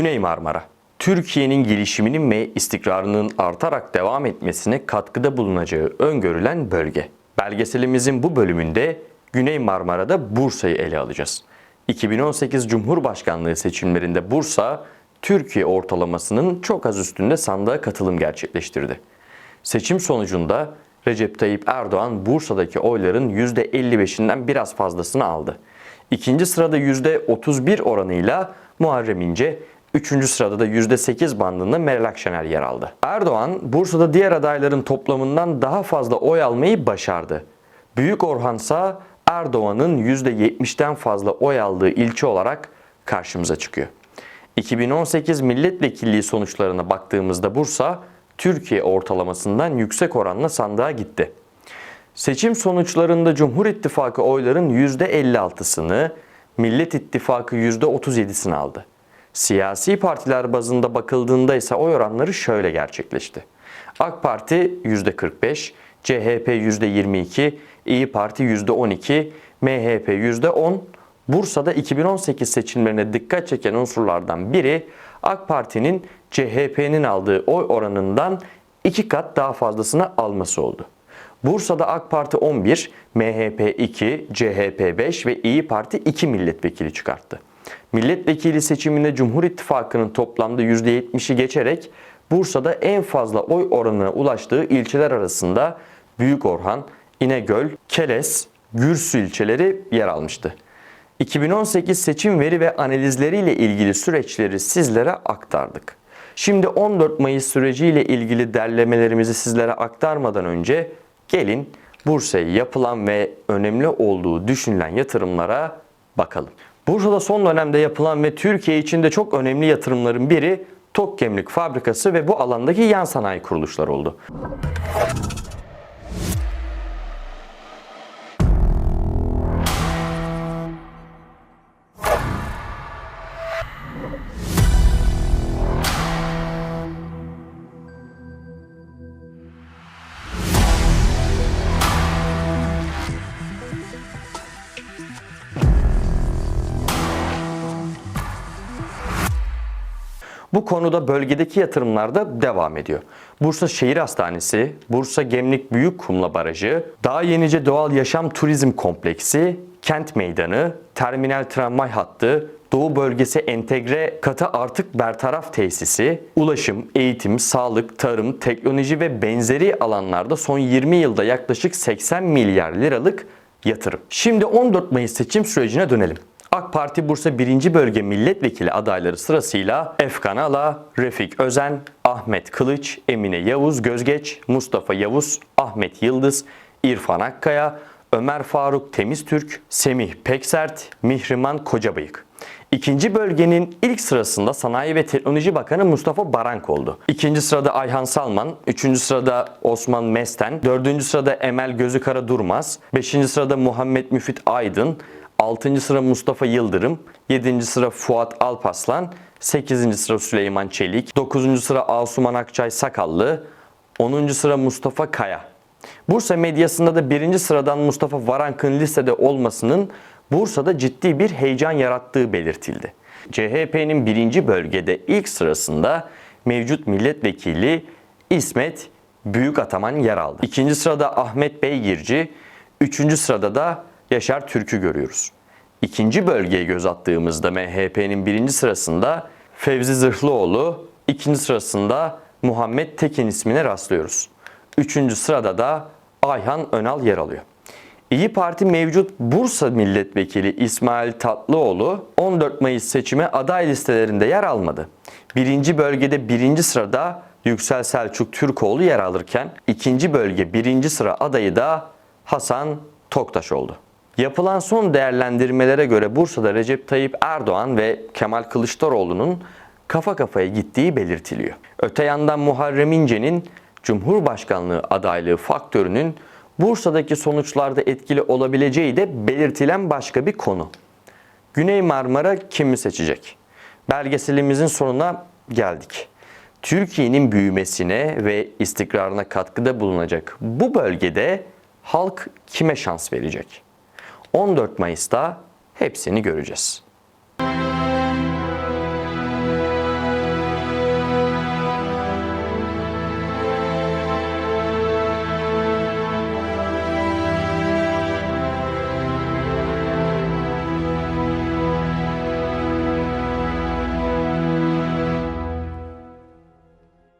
Güney Marmara. Türkiye'nin gelişiminin ve istikrarının artarak devam etmesine katkıda bulunacağı öngörülen bölge. Belgeselimizin bu bölümünde Güney Marmara'da Bursa'yı ele alacağız. 2018 Cumhurbaşkanlığı seçimlerinde Bursa, Türkiye ortalamasının çok az üstünde sandığa katılım gerçekleştirdi. Seçim sonucunda Recep Tayyip Erdoğan Bursa'daki oyların %55'inden biraz fazlasını aldı. İkinci sırada %31 oranıyla Muharrem İnce, üçüncü sırada da %8 bandında Meral Akşener yer aldı. Erdoğan, Bursa'da diğer adayların toplamından daha fazla oy almayı başardı. Büyük Orhansa Erdoğan'ın %70'ten fazla oy aldığı ilçe olarak karşımıza çıkıyor. 2018 milletvekilliği sonuçlarına baktığımızda Bursa, Türkiye ortalamasından yüksek oranla sandığa gitti. Seçim sonuçlarında Cumhur İttifakı oyların %56'sını, Millet İttifakı %37'sini aldı. Siyasi partiler bazında bakıldığında ise oy oranları şöyle gerçekleşti. AK Parti %45, CHP %22, İyi Parti %12, MHP %10, Bursa'da 2018 seçimlerine dikkat çeken unsurlardan biri AK Parti'nin CHP'nin aldığı oy oranından iki kat daha fazlasını alması oldu. Bursa'da AK Parti 11, MHP 2, CHP 5 ve İyi Parti 2 milletvekili çıkarttı. Milletvekili seçiminde Cumhur İttifakı'nın toplamda %70'i geçerek Bursa'da en fazla oy oranına ulaştığı ilçeler arasında Büyük Orhan, İnegöl, Keles, Gürsü ilçeleri yer almıştı. 2018 seçim veri ve analizleriyle ilgili süreçleri sizlere aktardık. Şimdi 14 Mayıs süreciyle ilgili derlemelerimizi sizlere aktarmadan önce gelin Bursa'ya yapılan ve önemli olduğu düşünülen yatırımlara bakalım. Bursa'da son dönemde yapılan ve Türkiye için de çok önemli yatırımların biri Tok Gemlik Fabrikası ve bu alandaki yan sanayi kuruluşları oldu. Bu konuda bölgedeki yatırımlar da devam ediyor. Bursa Şehir Hastanesi, Bursa Gemlik Büyükkumla Barajı, Dağ Yenice Doğal Yaşam Turizm Kompleksi, Kent Meydanı, Terminal Tramvay Hattı, Doğu Bölgesi Entegre Katı Artık Bertaraf Tesisi, ulaşım, eğitim, sağlık, tarım, teknoloji ve benzeri alanlarda son 20 yılda yaklaşık 80 milyar liralık yatırım. Şimdi 14 Mayıs seçim sürecine dönelim. AK Parti Bursa 1. Bölge Milletvekili adayları sırasıyla Efkan Ala, Refik Özen, Ahmet Kılıç, Emine Yavuz Gözgeç, Mustafa Yavuz, Ahmet Yıldız, İrfan Akkaya, Ömer Faruk Temiztürk, Semih Peksert, Mihriman Kocabıyık. İkinci bölgenin ilk sırasında Sanayi ve Teknoloji Bakanı Mustafa Barank oldu. İkinci sırada Ayhan Salman, üçüncü sırada Osman Mesten, dördüncü sırada Emel Gözükara Durmaz, beşinci sırada Muhammed Müfit Aydın, 6. sıra Mustafa Yıldırım, 7. sıra Fuat Alpaslan, 8. sıra Süleyman Çelik, 9. sıra Asuman Akçay Sakallı, 10. sıra Mustafa Kaya. Bursa medyasında da 1. sıradan Mustafa Varank'ın listede olmasının Bursa'da ciddi bir heyecan yarattığı belirtildi. CHP'nin birinci bölgede ilk sırasında mevcut milletvekili İsmet Büyük Ataman yer aldı. İkinci sırada Ahmet Beygirci, üçüncü sırada da Yaşar Türk'ü görüyoruz. İkinci bölgeye göz attığımızda MHP'nin birinci sırasında Fevzi Zırhlıoğlu, ikinci sırasında Muhammed Tekin ismine rastlıyoruz. Üçüncü sırada da Ayhan Önal yer alıyor. İyi Parti mevcut Bursa Milletvekili İsmail Tatlıoğlu 14 Mayıs seçime aday listelerinde yer almadı. Birinci bölgede birinci sırada Yüksel Selçuk Türkoğlu yer alırken ikinci bölge birinci sıra adayı da Hasan Toktaş oldu. Yapılan son değerlendirmelere göre Bursa'da Recep Tayyip Erdoğan ve Kemal Kılıçdaroğlu'nun kafa kafaya gittiği belirtiliyor. Öte yandan Muharrem İnce'nin Cumhurbaşkanlığı adaylığı faktörünün Bursa'daki sonuçlarda etkili olabileceği de belirtilen başka bir konu. Güney Marmara kimi seçecek? Belgeselimizin sonuna geldik. Türkiye'nin büyümesine ve istikrarına katkıda bulunacak bu bölgede halk kime şans verecek? 14 Mayıs'ta hepsini göreceğiz.